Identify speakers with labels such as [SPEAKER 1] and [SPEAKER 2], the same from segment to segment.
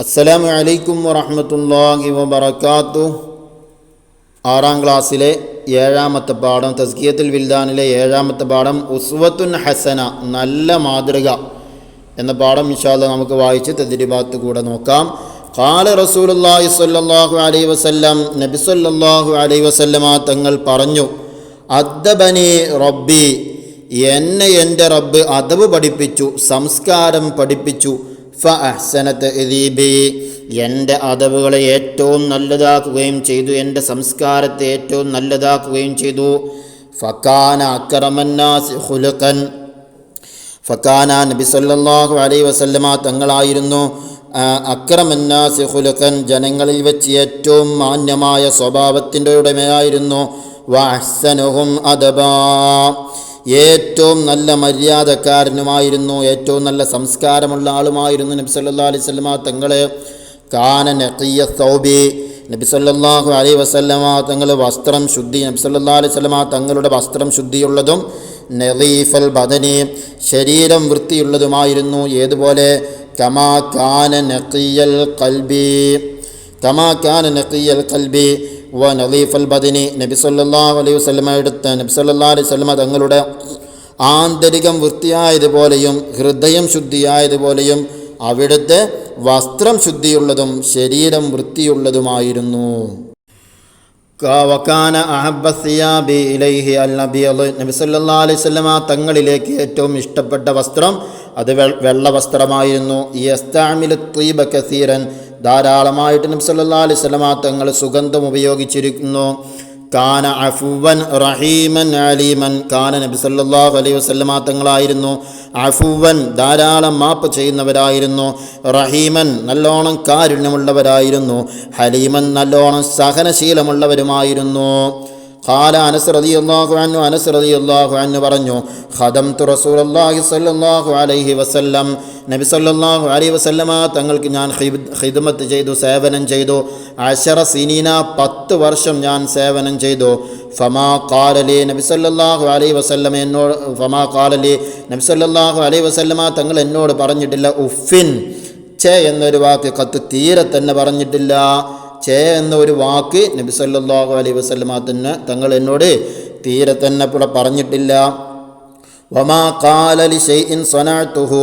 [SPEAKER 1] അസ്സലാമു അലൈക്കും വറഹമത്തല്ലാഹി വബർക്കാത്തു ആറാം ക്ലാസ്സിലെ ഏഴാമത്തെ പാഠം തസ്കിയത്തുൽ വിൽദാനിലെ ഏഴാമത്തെ പാഠം ഉസ്വത്തുൻ ഹസന നല്ല മാതൃക എന്ന പാഠം ഇൻഷാല്ല നമുക്ക് വായിച്ച് തെതിരിഭാഗത്ത് കൂടെ നോക്കാം. കാല റസൂലുള്ളാഹി സ്വല്ലല്ലാഹു അലൈഹി വസല്ലം നബി സ്വല്ലല്ലാഹു അലൈഹി വസല്ലമ തങ്ങൾ പറഞ്ഞു അദ്ദബനി റബ്ബി എന്നെ എന്റെ റബ്ബ് അദബ് പഠിപ്പിച്ചു സംസ്കാരം പഠിപ്പിച്ചു ഫ അഹ്സനത്ത് എദീബി എന്റെ അതവുകളെ ഏറ്റവും നല്ലതാക്കുകയും ചെയ്തു. എന്റെ സംസ്കാരത്തെ ഏറ്റവും നല്ലതാക്കുകയും ചെയ്തു. ഫക്കാന അക്രമന്നാസ് ഹുലുക്കൻ ഫക്കാന നബി സല്ലാഹു അലൈ വസല്ലമ തങ്ങളായിരുന്നു. അക്രമന്നാസ് ഹുലുക്കൻ ജനങ്ങളിൽ വെച്ച് ഏറ്റവും മാന്യമായ സ്വഭാവത്തിന്റെ ഉടമയായിരുന്നു. വഹ്സനുഹും അദബാ. ഏറ്റവും നല്ല മര്യാദക്കാരനുമായിരുന്നു ഏറ്റവും നല്ല സംസ്കാരമുള്ള ആളുമായിരുന്നു നബി സല്ലാ അലൈഹി വസല്ലമ. തങ്ങളെ കാന നഖിയ സൗബി നബി സല്ലാഹു അലൈഹി വസല്ലമ തങ്ങൾ വസ്ത്രം ശുദ്ധി നബി സല്ലാ അലൈഹി വസല്ലമ തങ്ങളുടെ വസ്ത്രം ശുദ്ധിയുള്ളതും നദീഫൽ ബദനി ശരീരം വൃത്തിയുള്ളതുമായിരുന്നു. ഏതുപോലെ? കമാ കാന നഖിയൽ കൽബി കമാ കാന നഖിയൽ കൽബി വ നലീഫൽ ബദിനി നബി സല്ലല്ലാഹു അലൈഹി വസ്ലമ എടുത്ത് നബി സല്ലല്ലാഹു അലൈഹി വസല്ലമ തങ്ങളുടെ ആന്തരികം വൃത്തിയായതുപോലെയും ഹൃദയം ശുദ്ധിയായതുപോലെയും അവിടുത്തെ വസ്ത്രം ശുദ്ധിയുള്ളതും ശരീരം വൃത്തിയുള്ളതുമായിരുന്നു. വക്കാന അഹബ്ബ സിയാബി ഇലൈഹി അൽ നബിയൽ നബി സല്ലല്ലാഹു അലൈഹി വസല്ലമ തങ്ങളിലേക്ക് ഏറ്റവും ഇഷ്ടപ്പെട്ട വസ്ത്രം അത് വെള്ള വസ്ത്രമായിരുന്നു. യസ്താമിലു ത്വീബ കസീരൻ ധാരാളമായിട്ട് നബി സല്ലല്ലാഹു അലൈഹി വസല്ലമ തങ്ങൾ സുഗന്ധം ഉപയോഗിച്ചിരിക്കുന്നു. കാന അഫുവൻ റഹീമൻ അലീമൻ. കാന നബി സല്ലല്ലാഹു അലൈഹി വസല്ലമ തങ്ങളായിരുന്നു. അഫുവൻ ധാരാളം മാപ്പ് ചെയ്യുന്നവരായിരുന്നു. റഹീമൻ നല്ലോണം കാരുണ്യമുള്ളവരായിരുന്നു. ഹലീമൻ നല്ലോണം സഹനശീലമുള്ളവരുമായിരുന്നു. ഖാല അനസ് റളിയല്ലാഹു അൻഹു അനസ് റളിയല്ലാഹു അൻഹു പറഞ്ഞു ഖദംതു റസൂലുള്ളാഹി സ്വല്ലല്ലാഹു അലൈഹി വസല്ലം. നബി സല്ലാഹു അലൈഹി വസല്ലമ തങ്ങൾക്ക് ഞാൻ ഹിദ്മത്ത് ചെയ്തു സേവനം ചെയ്തു. അശറ സിനീന പത്ത് വർഷം ഞാൻ സേവനം ചെയ്തു. ഫമാ കാലലി നബി സല്ലാഹു അലൈഹി വസല്ലമ എന്നോട് ഫമാ കാലലി നബി സല്ലാഹു അലൈഹി വസല്ലമ തങ്ങൾ എന്നോട് പറഞ്ഞിട്ടില്ല ഉഫിൻ ചെ എന്നൊരു വാക്ക് കത്ത് തീരെ തന്നെ പറഞ്ഞിട്ടില്ല. ചേ എന്ന ഒരു വാക്ക് നബി സല്ലല്ലാഹു അലൈഹി വസല്ലമ തന്നെ തങ്ങൾ എന്നോട് തീരെ തന്നെ ഇവിടെ പറഞ്ഞിട്ടില്ല. വമാ കാലലി ഷെയ്ഇൻ സൊനാത്തുഹു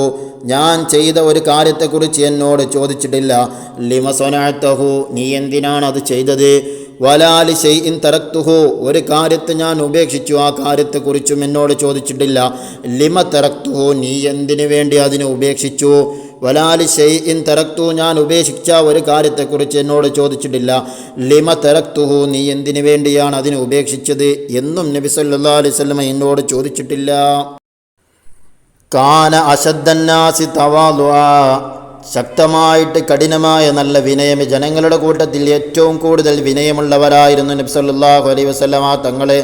[SPEAKER 1] ഞാൻ ചെയ്ത ഒരു കാര്യത്തെക്കുറിച്ച് എന്നോട് ചോദിച്ചിട്ടില്ല. ലിമ സൊനാത്തഹു നീ എന്തിനാണ് അത് ചെയ്തത്? വലാലി ഷെയ്ഇൻ തറക്തുഹു ഒരു കാര്യത്തെ ഞാൻ ഉപേക്ഷിച്ചു. ആ കാര്യത്തെക്കുറിച്ചും എന്നോട് ചോദിച്ചിട്ടില്ല. ലിമ തറക്തുഹു നീ എന്തിനു വേണ്ടി അതിനെ ഉപേക്ഷിച്ചു? വലാലി ഷെയ്ഇൻ തറക്തു ഞാൻ ഉപേക്ഷിച്ച ഒരു കാര്യത്തെക്കുറിച്ച് എന്നോട് ചോദിച്ചിട്ടില്ല. ലിമ തറക്തുഹു നീ എന്തിനു വേണ്ടിയാണ് അതിനെ ഉപേക്ഷിച്ചത് എന്നും നബി സല്ലല്ലാഹു അലൈഹി വസല്ലമ എന്നോട് ചോദിച്ചിട്ടില്ല. കാന അശദ്ധന്നാസി തവാലുആ ശക്തമായിട്ട് കഠിനമായ നല്ല വിനയം. ജനങ്ങളുടെ കൂട്ടത്തിൽ ഏറ്റവും കൂടുതൽ വിനയമുള്ളവരായിരുന്നു നബി സല്ലല്ലാഹു അലൈഹി വസല്ലമ തങ്ങളെ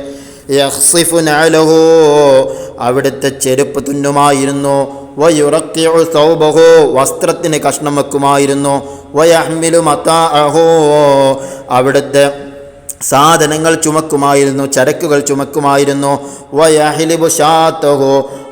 [SPEAKER 1] അവിടുത്തെ ചെരുപ്പ് തുന്നുമായിരുന്നു. വസ്ത്രത്തിന് കഷ്ണം വെക്കുമായിരുന്നു. വയഹ്മിലു അവിടുത്തെ സാധനങ്ങൾ ചുമക്കുമായിരുന്നു. ചരക്കുകൾ ചുമക്കുമായിരുന്നു.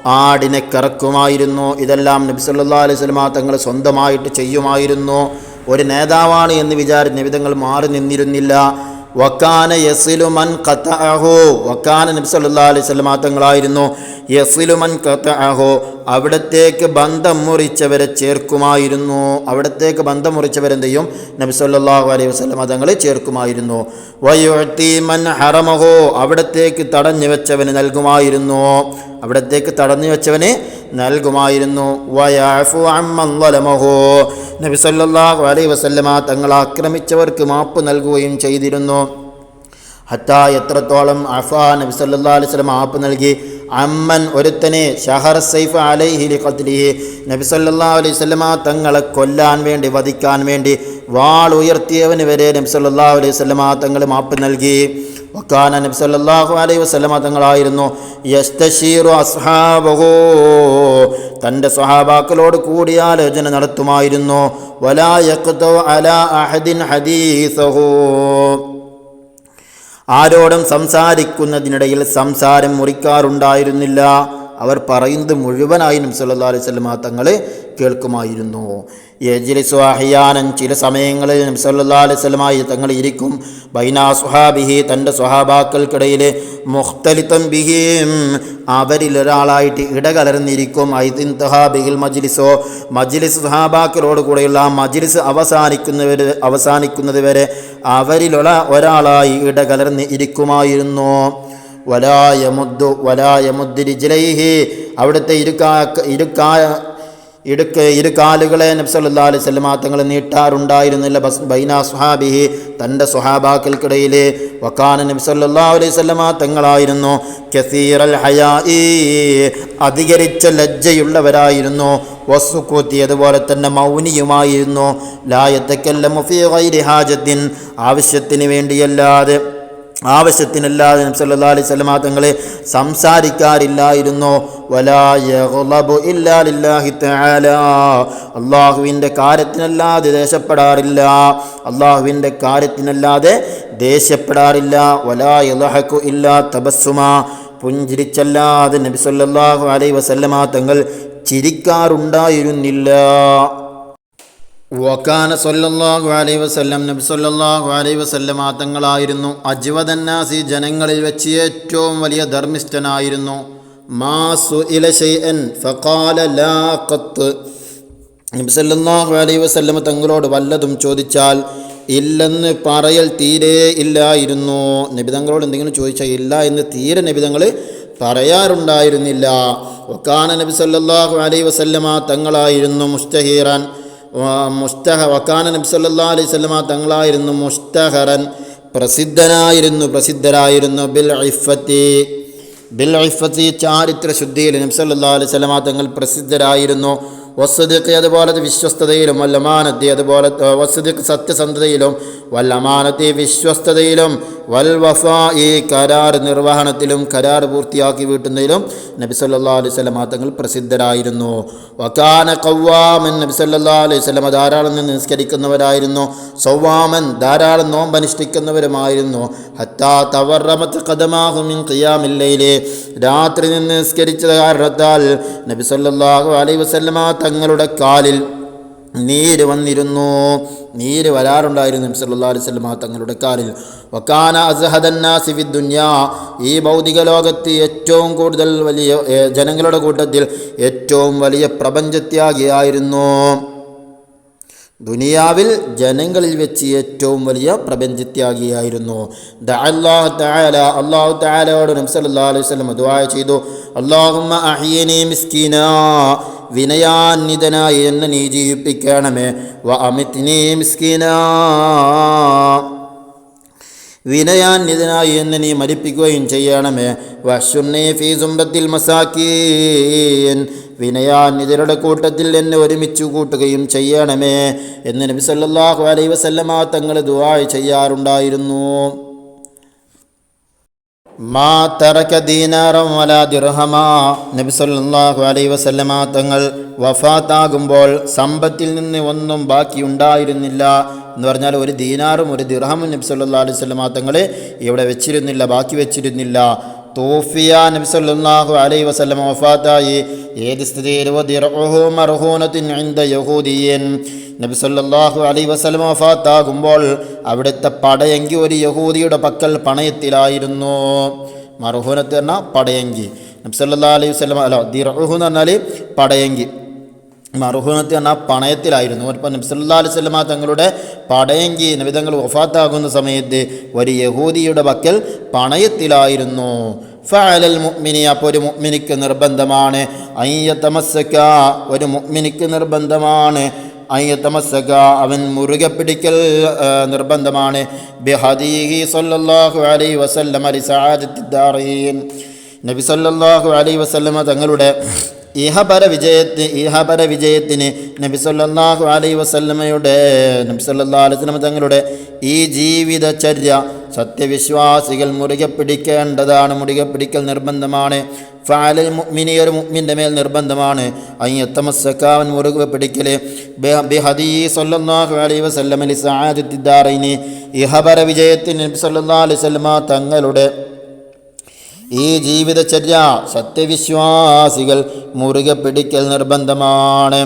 [SPEAKER 1] ആടിനെ കറക്കുമായിരുന്നു. ഇതെല്ലാം നബി സല്ലല്ലാഹു അലൈഹി വസല്ലമ തങ്ങൾ സ്വന്തമായിട്ട് ചെയ്യുമായിരുന്നു. ഒരു നേതാവാണ് എന്ന് വിചാരിച്ച് നബിതങ്ങൾ മാറി നിന്നിരുന്നില്ല. വക്കാന യസിലുമൻ അഹോ വക്കാന നബി സല്ലല്ലാഹു അലൈഹി വസല്ലമ തങ്ങളായിരുന്നു യസിലുമൻ ഖതഅഹു. അവിടത്തേക്ക് ബന്ധം മുറിച്ചവരെ ചേർക്കുമായിരുന്നു. അവിടത്തേക്ക് ബന്ധം മുറിച്ചവരെന്ത് ചെയ്യും? നബി സല്ലല്ലാഹു അലൈഹി വസല്ലമ തങ്ങളെ ചേർക്കുമായിരുന്നു. വയുഅത്തി ഹറമഹോ. അവിടത്തേക്ക് തടഞ്ഞു വെച്ചവന് നൽകുമായിരുന്നു. അവിടത്തേക്ക് തടഞ്ഞു വെച്ചവന് നൽകുമായിരുന്നു. വയാഫു അമ്മൻ ളലമഹു നബി സല്ലല്ലാഹു അലൈഹി വസല്ലമ തങ്ങൾ ആക്രമിച്ചവർക്ക് മാപ്പ് നൽകുകയും ചെയ്തിരുന്നു. ഹത്ത എത്രത്തോളം അഫാ നബി സല്ലാ അലൈഹി സ്വലം മാപ്പ് നൽകി. അമ്മൻ ഒരുത്തനെ ഷഹർ സൈഫ് അലൈഹിലി ലിഖത്ലിഹി. നബി സല്ലാ അലൈഹി സ്വലമ തങ്ങളെ കൊല്ലാൻ വേണ്ടി വധിക്കാൻ വേണ്ടി വാൾ ഉയർത്തിയവന് വരെ നബി സല്ലാ അലൈഹി സ്വലമ തങ്ങൾ മാപ്പ് നൽകി. വക്കാന നബി സല്ലാഹു അലൈഹി വസ്ലമ തങ്ങളായിരുന്നു. യസ്തശീറു അസ്ഹാബഹോ. തന്റെ സ്വഹാബാക്കളോട് കൂടിയാലോചന നടത്തുമായിരുന്നു. വലാ യഖ്തു അലാ അഹദിൻ ഹദീസഹോ. ആരോടും സംസാരിക്കുന്നതിനിടയിൽ സംസാരം മുറിക്കാറുണ്ടായിരുന്നില്ല. അവർ പറയുന്നത് മുഴുവനായി നബി സല്ലല്ലാഹു അലൈഹി വസല്ലമ തങ്ങൾ കേൾക്കുമായിരുന്നു. യജ്ലിസു അഹിയാനൻ ചില സമയങ്ങളിൽ നബി സല്ലല്ലാഹു അലൈഹി വസല്ലമ തങ്ങൾ ഇരിക്കും. ബൈനാ സുഹാബിഹി തന്റെ സ്വഹാബാക്കൾക്കിടയിൽ മുഖ്തലിത്തം ബിഹിം അവരിൽ ഒരാളായിട്ട് ഇടകലർന്നിരിക്കും. ഐദിൻ തഹാബിഹിൽ മജ്ലിസോ. മജ്ലിസ് സ്വഹാബാക്കളോട് കൂടെയുള്ള ആ മജ്ലിസ് അവസാനിക്കുന്നവർ അവസാനിക്കുന്നത് വരെ അവരിലുള്ള ഒരാളായി ഇടകലർന്ന് ഇരിക്കുമായിരുന്നു. വലായമുദ്ദു വലായമുദ്ദു രിജ്ലൈഹി അവിടുത്തെ ഇരുക്കാ ഇരുക്കാ ഇടുക്ക് ഇരു കാലുകളെ നബ്സല്ലാ അലൈഹി സ്വലമാ തങ്ങൾ നീട്ടാറുണ്ടായിരുന്നില്ല. ബസ് ബൈന സുഹാബിഹി തന്റെ സുഹാബാക്കൾക്കിടയിൽ വക്കാന നബ്സല്ലാ അലൈഹി സ്വലമാ തങ്ങളായിരുന്നു. കസീറൽ ഹയായി അധികരിച്ച ലജ്ജയുള്ളവരായിരുന്നു. വസുക്കൂത്തി അതുപോലെ തന്നെ മൗനിയുമായിരുന്നു. ലായത്തക്കല്ല മുഫി ഹാജത്തിൻ ആവശ്യത്തിന് വേണ്ടിയല്ലാതെ. ആവശ്യത്തിനല്ലാതെ നബി സല്ലല്ലാഹു അലൈഹി വസല്ലമ തങ്ങളെ സംസാരിക്കാറില്ലായിരുന്നു. അള്ളാഹുവിന്റെ കാര്യത്തിനല്ലാതെ ദേഷ്യപ്പെടാറില്ല. അള്ളാഹുവിന്റെ കാര്യത്തിനല്ലാതെ ദേഷ്യപ്പെടാറില്ല. വലാ യദ്ഹകു ഇല്ലാ തബസ്സുമ. പുഞ്ചിരിച്ചല്ലാതെ നബി സല്ലല്ലാഹു അലൈഹി വസല്ലമ തങ്ങൾ ചിരിക്കാറുണ്ടായിരുന്നില്ല. വക്കാന സൊല്ലാഹു അലൈ വസല്ലം നബി സല്ലല്ലാഹു അലൈഹി വസ്ല്ലം തങ്ങളായിരുന്നു അജ്വദന്നാസി ജനങ്ങളിൽ വെച്ച് ഏറ്റവും വലിയ ധർമ്മിഷ്ഠനായിരുന്നു. മാസു നബി അലൈഹി വസല്ലം തങ്ങളോട് വല്ലതും ചോദിച്ചാൽ ഇല്ലെന്ന് പറയൽ തീരെ ഇല്ലായിരുന്നു. നബി തങ്ങളോട് എന്തെങ്കിലും ചോദിച്ചാൽ ഇല്ല എന്ന് തീരെ നബി തങ്ങൾ പറയാറുണ്ടായിരുന്നില്ല. ഒക്കാന നബി സല്ലല്ലാഹു അലൈഹി വസല്ലമ തങ്ങളായിരുന്നു മുസ്തഹീറാൻ. മുസ്തഹ വക്കാന നബി സല്ലാ അലൈഹി വസല്ലമ തങ്ങളായിരുന്നു മുസ്തഹറൻ. പ്രസിദ്ധനായിരുന്നു പ്രസിദ്ധരായിരുന്നു. ബിൽ ഇഫത്തി ബിൽ ഇഫത്തി ചാരിത്ര ശുദ്ധിയിൽ നബി സല്ലാ അലൈഹി വസല്ലമ തങ്ങൾ പ്രസിദ്ധരായിരുന്നു. വസ്തുദിക്ക് അതുപോലെ വിശ്വസ്തതയിലും വല്ലമാനത്തി അതുപോലെ വസ്തുദിക്ക് സത്യസന്ധതയിലും വല്ലമാനത്തി വിശ്വസ്തതയിലും വൽ വഫ ഈ കരാർ നിർവഹണത്തിലും കരാർ പൂർത്തിയാക്കി വീട്ടുന്നതിലും അലൈഹി വസല്ലം തങ്ങൾ പ്രസിദ്ധരായിരുന്നു. വക്കാന കൗവാമൻ അലൈഹി വസല്ലം ധാരാളം നിസ്കരിക്കുന്നവരായിരുന്നു. സൗവാമൻ ധാരാളം നോമ്പനുഷ്ഠിക്കുന്നവരുമായിരുന്നു. ഹത്താ തവർറമത്ത് കഥമാകുമിൻ കിയാമില്ലയിലെ രാത്രി നിന്ന് നിസ്കരിച്ചത് കാരണത്താൽ അലൈഹി വസല്ലമ തങ്ങളുടെ കാലിൽ നീര് വന്നിരുന്നു. നീര് വരാറുണ്ടായിരുന്നു സല്ലല്ലാഹു അലൈഹി തങ്ങളുടെ കാലിൽ. വക്കാന അസ്ഹദന്നാസി ഫി ദുനിയാ. ഈ ഭൗതിക ലോകത്ത് ഏറ്റവും കൂടുതൽ വലിയ ജനങ്ങളുടെ കൂട്ടത്തിൽ ഏറ്റവും വലിയ പ്രപഞ്ചത്യാഗിയായിരുന്നു. ദുനിയാവിൽ ജനങ്ങളിൽ വെച്ച് ഏറ്റവും വലിയ പ്രപഞ്ചത്യാഗിയായിരുന്നു. ദ അല്ലാഹു തആല അല്ലാഹു തആലയോട് നബി സല്ലല്ലാഹു അലൈഹി വസല്ലം ദുആ ചെയ്തു. അല്ലാഹുമ്മ അഹിയനെ മിസ്കീനാ. വിനയാന്വിതനായി എന്നെ നീ ജീവിപ്പിക്കണമേ. വ അമിത്നി മിസ്കീനാ. വിനയാന്വിതനായി എന്നെ നീ മരിപ്പിക്കുകയും ചെയ്യണമേ. വശുണ്ണേ ഫീ സുംബത്തിൽ മസാക്കീൻ. വിനയാന്വിതരുടെ കൂട്ടത്തിൽ എന്നെ ഒരുമിച്ച് കൂട്ടുകയും ചെയ്യണമേ. എന്ന് നബി അലൈഹി വസല്ലമ തങ്ങൾ ദുആ ചെയ്യാറുണ്ടായിരുന്നു. മാ തറക്ക ദീനാറം വല ദിർഹമ. നബി അലൈ വസല്ലമ തങ്ങൾ വഫാത്താകുമ്പോൾ സമ്പത്തിൽ നിന്ന് ഒന്നും ബാക്കി ഉണ്ടായിരുന്നില്ല എന്ന് പറഞ്ഞാൽ ഒരു ദീനാറും ഒരു ദിർഹമും നബി സല്ലല്ലാഹു അലൈഹി വസല്ലമ തങ്ങൾ ഇവിടെ വെച്ചിരുന്നില്ല ബാക്കി വെച്ചിരുന്നില്ല. തോഫിയ നബി അലൈ അലൈഹി വസല്ലം വഫാത്തായി. ഏത് സ്ഥിതിയിൽ? വദിറഉഹു അലൈ വസല്ലം വഫാത്താകുമ്പോൾ അവിടുത്തെ പടയങ്കി ഒരു യഹൂദിയുടെ പക്കൽ പണയത്തിലായിരുന്നു. മർഹൂനത്ത് പറഞ്ഞാൽ പടയങ്കി. നബി സല്ലല്ലാഹു അലൈഹി വസ്ലം അല്ല ദിറുഹു എന്ന് പറഞ്ഞാൽ പടയങ്കി. മറുഹുനത്ത് എന്ന പണയത്തിലായിരുന്നു. അപ്പോൾ നബ്സല്ലാ അലൈഹി സ്വലമ തങ്ങളുടെ പടയങ്കി നബിതങ്ങൾ വഫാത്താകുന്ന സമയത്ത് ഒരു യഹൂദിയുടെ പക്കൽ പണയത്തിലായിരുന്നു. ഫഅലൽ മുഅ്മിനി അപ്പോൾ ഒരു മുഅ്മിനിക്ക് നിർബന്ധമാണ്. അയ്യ തമസ്സക്ക ഒരു മുഅ്മിനിക്ക് നിർബന്ധമാണ്. അയ്യത്തമസ്സക അവൻ മുറുകെ പിടിക്കൽ നിർബന്ധമാണ്. ബിഹദീഹി സല്ലല്ലാഹു അലൈഹി വസല്ലം അലി സആദത്തിദ്ദാറീൻ നബി സല്ലല്ലാഹു അലൈഹി വസല്ലമ തങ്ങളുടെ ഇഹപര വിജയത്തിന് ഇഹപര വിജയത്തിന് നബി സല്ലല്ലാഹു അലൈഹി വസല്ലമയുടെ നബി സല്ലല്ലാഹു അലൈഹി വസല്ലമ തങ്ങളുടെ ഈ ജീവിതചര്യ സത്യവിശ്വാസികൾ മുറുകെ പിടിക്കേണ്ടതാണ്. മുറുകെ പിടിക്കൽ നിർബന്ധമാണ്. ഫാലൽ മുഅ്മിനി ഒരു മുഅ്മിൻ്റെ മേൽ നിർബന്ധമാണ് അയ്യത്തമസ്സക്കാവൻ മുറുകെ പിടിക്കൽ ബിഹദീ സല്ലല്ലാഹു അലൈഹി വസല്ലമ ലി സആദത്തിദ്ദാറൈനി ഇഹപര വിജയത്തിന് നബി സല്ലല്ലാഹു അലൈഹി വസല്ലമ തങ്ങളുടെ ഈ ജീവിതചര്യ സത്യവിശ്വാസികൾ മുറുകെ പിടിക്കൽ നിർബന്ധമാണ്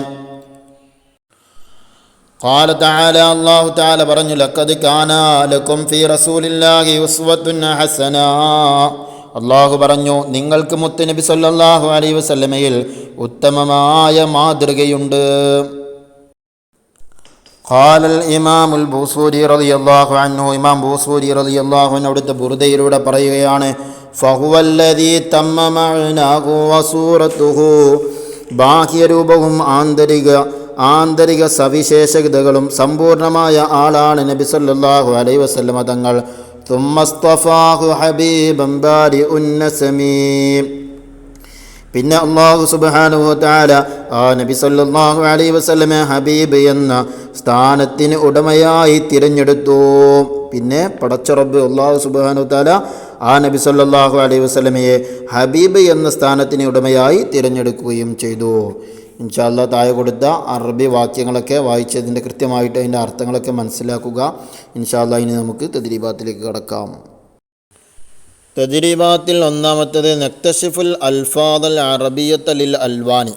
[SPEAKER 1] قال تعالى الله تعالى പറഞ്ഞു لقد كان لكم في رسول الله أسوة حسنة അള്ളാഹു പറഞ്ഞു നിങ്ങൾക്ക് മുത്തനബി സല്ലാഹു അലൈ വസല്ലമയിൽ ഉത്തമമായ മാതൃകയുണ്ട്. ഖാലൽ ഇമാമുൽ ഇമാം ബൂസൂരി റതി അള്ളാഹു അന്നു ഇമാം ബൂസൂരി റതി അള്ളാഹു അവിടുത്തെ ബുറുദയിലൂടെ പറയുകയാണ് ബാഹ്യരൂപവും ആന്തരിക ആന്തരിക സവിശേഷതകളും സമ്പൂർണമായ ആളാണ് നബി സല്ലാഹു അലൈ വസല്ലമ തങ്ങൾ. തുമ്മസ്തഫാഹു حبيبا بارئ النسمين പിന്നെ അള്ളാഹു സുബ്ഹാനഹു തആല ആ നബി സല്ലാഹു അലൈഹി വസ്ലമെ ഹബീബ് എന്ന സ്ഥാനത്തിന് ഉടമയായി തിരഞ്ഞെടുത്തു. പിന്നെ പടച്ചുറബ് അള്ളാഹു സുബ്ഹാനഹു തആല ആ നബി സല്ലാഹു അലൈഹി വസ്ലമയെ ഹബീബ് എന്ന സ്ഥാനത്തിന് ഉടമയായി തിരഞ്ഞെടുക്കുകയും ചെയ്തു. ഇൻഷാല്ല താഴെ കൊടുത്ത അറബി വാക്യങ്ങളൊക്കെ വായിച്ചതിന്റെ കൃത്യമായിട്ട് അതിന്റെ അർത്ഥങ്ങളൊക്കെ മനസ്സിലാക്കുക. ഇൻഷാല്ല ഇനി നമുക്ക് തദ്രീബാത്തിലേക്ക് കടക്കാം. തദ്രീബാത്തിൽ ഒന്നാമത്തത് നക്തഷിഫുൽ അൽഫാദൽ അറബിയത്തലിൽ അൽവാനി.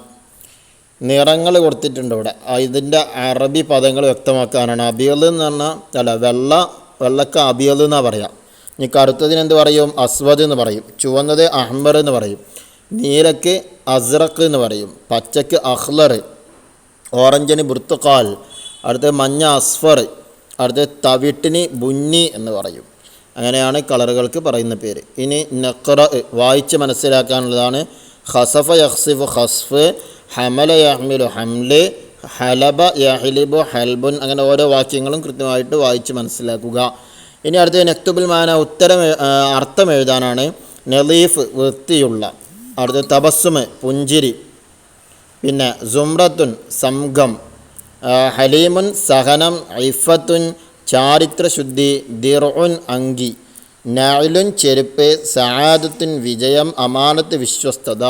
[SPEAKER 1] നിറങ്ങൾ കൊടുത്തിട്ടുണ്ട് ഇവിടെ. ഇതിന്റെ അറബി പദങ്ങൾ വ്യക്തമാക്കാനാണ്. അബിയൽ എന്ന് പറഞ്ഞാൽ അല്ല വെള്ള വെള്ളക്ക അബിയൽ എന്നാണ് പറയാം. ഇനി കറുത്തതിനെന്ത് പറയും? അസ്വദ് എന്ന് പറയും. ചുവന്നത് അഹ്മർ എന്ന് പറയും. നീലക്ക് അസ്രക്ക് എന്ന് പറയും. പച്ചക്ക് അഹ്ലർ ഓറഞ്ചിന് ബുർത്തുക്കാൽ അടുത്ത മഞ്ഞ അസ്ഫർ അടുത്ത തവിട്ടിന് ബുന്നി എന്ന് പറയും. അങ്ങനെയാണ് കളറുകൾക്ക് പറയുന്ന പേര്. ഇനി നഖറ വായിച്ച് മനസ്സിലാക്കാനുള്ളതാണ്. ഹസഫ യഹ്സിഫ് ഹസ്ഫ് ഹമല യഹ്മിലു ഹംൽ ഹലബ യഹ്ലിബു ഹൽബുൻ അങ്ങനെ ഓരോ വാക്യങ്ങളും കൃത്യമായിട്ട് വായിച്ച് മനസ്സിലാക്കുക. ഇനി അടുത്ത നെക്തുബുൽ മാന ഉത്തരം അർത്ഥം എഴുതാനാണ്. നലീഫ് വൃത്തിയുള്ള. അടുത്ത തബസ്സുമ് പുഞ്ചിരി. പിന്നെ സുമ്രത്തുൻ സംഘം. ഹലീമുൻ സഹനം ഐഫത്തുൻ ചാരിത്രശുദ്ധി ദിർഉൻ അങ്കി. നായിലുൻ ചെരുപ്പ് സഹാദത്തിൻ വിജയം അമാനത്ത് വിശ്വസ്തത.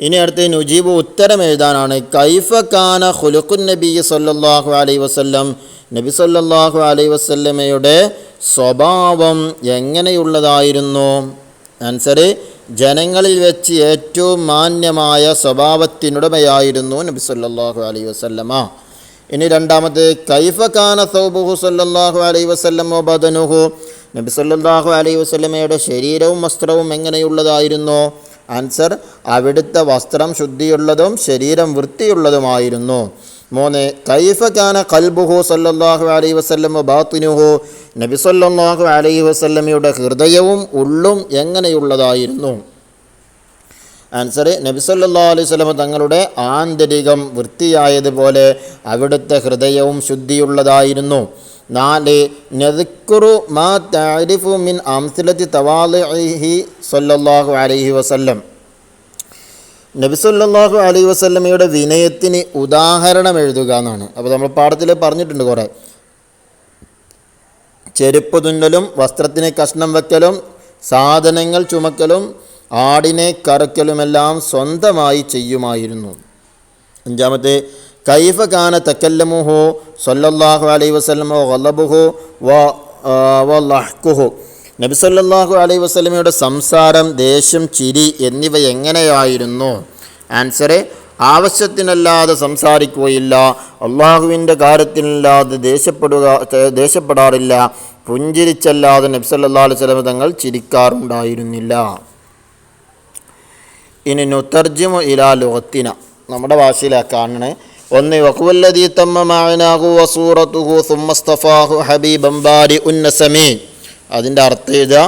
[SPEAKER 1] ഇനി അടുത്ത് നുജീബ് ഉത്തരം എഴുതാനാണ്. കൈഫ കാന ഹുലുഖുൻ നബി സല്ലല്ലാഹു അലൈ വസല്ലം. നബി സല്ലല്ലാഹു അലൈ വസല്ലമയുടെ സ്വഭാവം എങ്ങനെയുള്ളതായിരുന്നു? ആൻസർ ജനങ്ങളിൽ വെച്ച് ഏറ്റവും മാന്യമായ സ്വഭാവത്തിനുടമയായിരുന്നു നബി സല്ലല്ലാഹു അലൈഹി വസല്ലമ. ഇനി രണ്ടാമത് കൈഫ കാന സൗബുഹു സല്ലാഹു അലൈ വസല്ലം ബദനുഹു. നബി സല്ലല്ലാഹു അലൈഹി വസല്ലമയുടെ ശരീരവും വസ്ത്രവും എങ്ങനെയുള്ളതായിരുന്നു? ആൻസർ അവിടുത്തെ വസ്ത്രം ശുദ്ധിയുള്ളതും ശരീരം വൃത്തിയുള്ളതുമായിരുന്നു. മൂന്ന് കൈഫ കാന കൽബുഹു സല്ലല്ലാഹു അലൈഹി വസല്ലം ബാത്തിനുഹു. നബി സല്ലല്ലാഹു അലൈഹി വസല്ലമയുടെ ഹൃദയവും ഉള്ളും എങ്ങനെയുള്ളതായിരുന്നു? ആൻസർ നബി സല്ലല്ലാഹു അലൈഹി വസല്ലം തങ്ങളുടെ ആന്തരികം വൃത്തിയായതുപോലെ അവിടുത്തെ ഹൃദയവും ശുദ്ധിയുള്ളതായിരുന്നു. നാല് നദിക്കുറു മാ താരിഫു മിൻ അംസിലത്തി തവാലിഹി സല്ലല്ലാഹു അലൈഹി വസല്ലം. നബി സല്ലല്ലാഹു അലൈഹി വസല്ലമയുടെ വിനയത്തിന് ഉദാഹരണം എഴുതുക എന്നാണ്. അപ്പോൾ നമ്മൾ പാഠത്തിൽ പറഞ്ഞിട്ടുണ്ട് കുറേ. ചെരുപ്പ് തുന്നലും വസ്ത്രത്തിന് കഷ്ണം വെക്കലും സാധനങ്ങൾ ചുമക്കലും ആടിനെ കറക്കലുമെല്ലാം സ്വന്തമായി ചെയ്യുമായിരുന്നു. അഞ്ചാമത്തെ കൈഫ കാന തക്കല്ലമുഹോ സൊല്ലാഹു അലൈ വസല്ലമോ വല്ലബുഹോ വ ലഹ്കുഹു. നബി അലൈ അലൈഹി വസല്ലമയുടെ സംസാരം ദേഷ്യം ചിരി എന്നിവ എങ്ങനെയായിരുന്നു? ആൻസറ് ആവശ്യത്തിനല്ലാതെ സംസാരിക്കുകയില്ല. അള്ളാഹുവിന്റെ കാര്യത്തിനല്ലാതെ ദേഷ്യപ്പെടുക ദേഷ്യപ്പെടാറില്ല. പുഞ്ചിരിച്ചല്ലാതെ നബ്സല്ലാ അലൈഹി സ്വലമ തങ്ങൾ ചിരിക്കാറുണ്ടായിരുന്നില്ല. ഇനി നുത്തർജിമു ഇലാ ലുഹത്തിന നമ്മുടെ ഭാഷയിലാക്കാണ് ഒന്ന് വഖുവല്ലദീ തമ്മ മാനാഹു വസൂറത്തുഹു സുമ്മസ്തഫാഹു ഹബീബൻ ബാരി ഉന്നസമി അതിന്റെ അർത്ഥം എഴുതുക.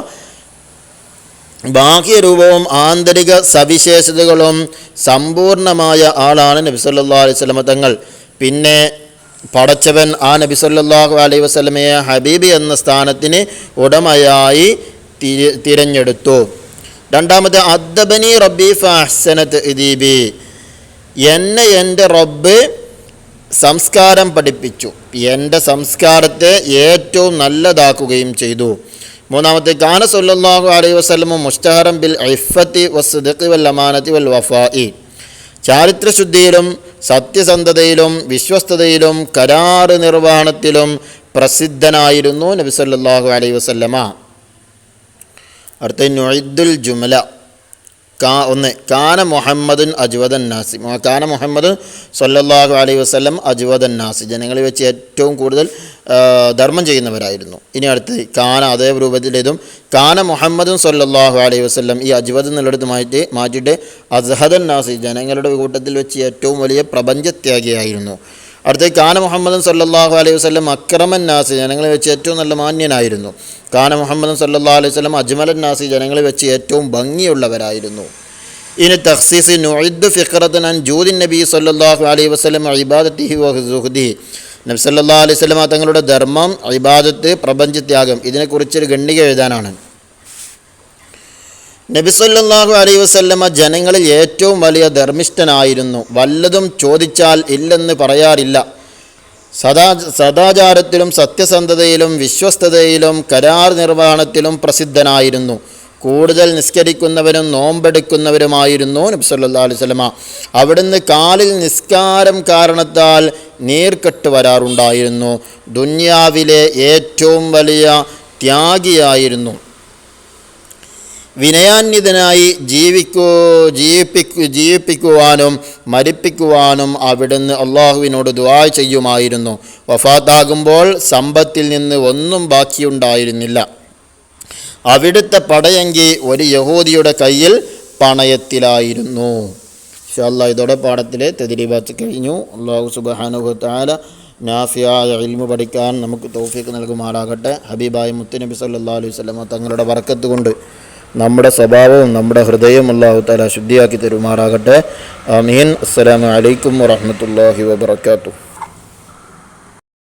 [SPEAKER 1] ബാഹ്യരൂപവും ആന്തരിക സവിശേഷതകളും സമ്പൂർണമായ ആളാണ് നബി സല്ലാ അലൈഹി വസല്ലമ തങ്ങൾ. പിന്നെ പടച്ചവൻ ആ നബി സല്ലല്ലാഹു അലൈഹി വസ്ലമയെ ഹബീബി എന്ന സ്ഥാനത്തിന് ഉടമയായി തിരഞ്ഞെടുത്തു. രണ്ടാമത് അദ്ദബനി റബ്ബി ഫഹ്സനത്ത് ഇദീബി. എന്നെ എന്റെ റബ്ബ് സംസ്കാരം പഠിപ്പിച്ചു. എന്റെ സംസ്കാരത്തെ ഏറ്റവും നല്ലതാക്കുകയും ചെയ്തു. മൂന്നാമത്തെ കാന സല്ലല്ലാഹു അലൈഹി വസ്ലമ മുസ്തഹറം ബിൽ ഐഫത്തി വസ്ദഖി വൽ അമാനത്തി വൽ വഫായി. ചാരിത്രശുദ്ധിയിലും സത്യസന്ധതയിലും വിശ്വസ്തതയിലും കരാറ് നിർവഹണത്തിലും പ്രസിദ്ധനായിരുന്നു നബി സല്ലല്ലാഹു അലൈഹി വസല്ലമ. അടുത്ത നൊയ്ദുൽ ജുമല കാ ഒന്ന് കാന മുഹമ്മദുൻ അജ്വദൻ നാസി. കാന മുഹമ്മദ് സല്ലല്ലാഹു അലൈഹി വസ്ലം അജ്വദൻ നാസി. ജനങ്ങളിൽ വെച്ച് ഏറ്റവും കൂടുതൽ ധർമ്മം ചെയ്യുന്നവരായിരുന്നു. ഇനി അടുത്ത് കാന അതേ രൂപത്തിലേതും കാന മുഹമ്മദും സല്ലല്ലാഹു അലൈഹി വസ്ലം ഈ അജ്വദ് എന്നുള്ളിടത്ത് മാറ്റി മാറ്റിയിട്ട് അസ്ഹദൻ നാസി ജനങ്ങളുടെ കൂട്ടത്തിൽ വെച്ച് ഏറ്റവും വലിയ പ്രപഞ്ചത്യാഗിയായിരുന്നു. അടുത്ത കാന മുഹമ്മദൻ സല്ലാഹു അലൈഹി വസ്ലം അക്രമൻ നാസി ജനങ്ങളെ വെച്ച് ഏറ്റവും നല്ല മാന്യനായിരുന്നു. കാന മുഹമ്മദൻ സല്ലാ അലൈഹി വസ്ലം അജ്മലൻ നാസി ജനങ്ങളെ വെച്ച് ഏറ്റവും ഭംഗിയുള്ളവരായിരുന്നു. ഇനി തഖ്സീസ് നുഇദ് ഫിഖറത്തൻ അൻ ജൂദിൻ നബി സല്ലാഹു അലൈഹി വസ്ലം ഇബാദത്തിഹി വ സുഹ്ദിഹി. നബി സല്ലല്ലാഹു അലൈഹി സ്വലമ തങ്ങളുടെ ധർമ്മം ഇബാദത്ത് പ്രപഞ്ചത്യാഗം ഇതിനെക്കുറിച്ചൊരു ഖണ്ഡിക എഴുതാനാണ്. നബി അലൈ വസല്ലമ ജനങ്ങളിൽ ഏറ്റവും വലിയ ധർമ്മിഷ്ഠനായിരുന്നു. വല്ലതും ചോദിച്ചാൽ ഇല്ലെന്ന് പറയാറില്ല. സദാ സദാചാരത്തിലും സത്യസന്ധതയിലും വിശ്വസ്തതയിലും കരാർ നിർവഹണത്തിലും പ്രസിദ്ധനായിരുന്നു. കൂടുതൽ നിസ്കരിക്കുന്നവരും നോമ്പെടുക്കുന്നവരുമായിരുന്നു നബി സല്ലല്ലാഹു അലൈഹി വസല്ലമ. അവിടുന്ന് കാലിൽ നിസ്കാരം കാരണത്താൽ നീർക്കെട്ട് വരാറുണ്ടായിരുന്നു. ദുന്യാവിലെ ഏറ്റവും വലിയ ത്യാഗിയായിരുന്നു. വിനയാന്വിതനായി ജീവിക്കൂ ജീവിപ്പിക്കു ജീവിപ്പിക്കുവാനും മരിപ്പിക്കുവാനും അവിടുന്ന് അള്ളാഹുവിനോട് ദുവാ ചെയ്യുമായിരുന്നു. വഫാത്താകുമ്പോൾ സമ്പത്തിൽ നിന്ന് ഒന്നും ബാക്കിയുണ്ടായിരുന്നില്ല. അവിടുത്തെ പടയങ്കി ഒരു യഹൂദിയുടെ കയ്യിൽ പണയത്തിലായിരുന്നു. ഇൻഷാല്ലാ ഇതോടെ പാഠത്തിലെ തെതിരിബാച്ച് കഴിഞ്ഞു. അള്ളാഹു സുബാനുഭ താല നാഫിയായ ഇൽമു പഠിക്കാൻ നമുക്ക് തോഫിക്ക് നൽകുമാറാകട്ടെ. ഹബീബായ മുത്തുനബി സല്ലാ അലൈഹി സ്വലമ തങ്ങളുടെ വർക്കത്ത് കൊണ്ട്. നമ്മുടെ സ്വഭാവവും നമ്മുടെ ഹൃദയവും അള്ളാഹു താല ശുദ്ധിയാക്കി തരുമാറാകട്ടെ. അമീൻ അസ്സലാമലൈക്കും അലൈക്കും വറഹ്മത്തുള്ളാഹി വബറകാതുഹു.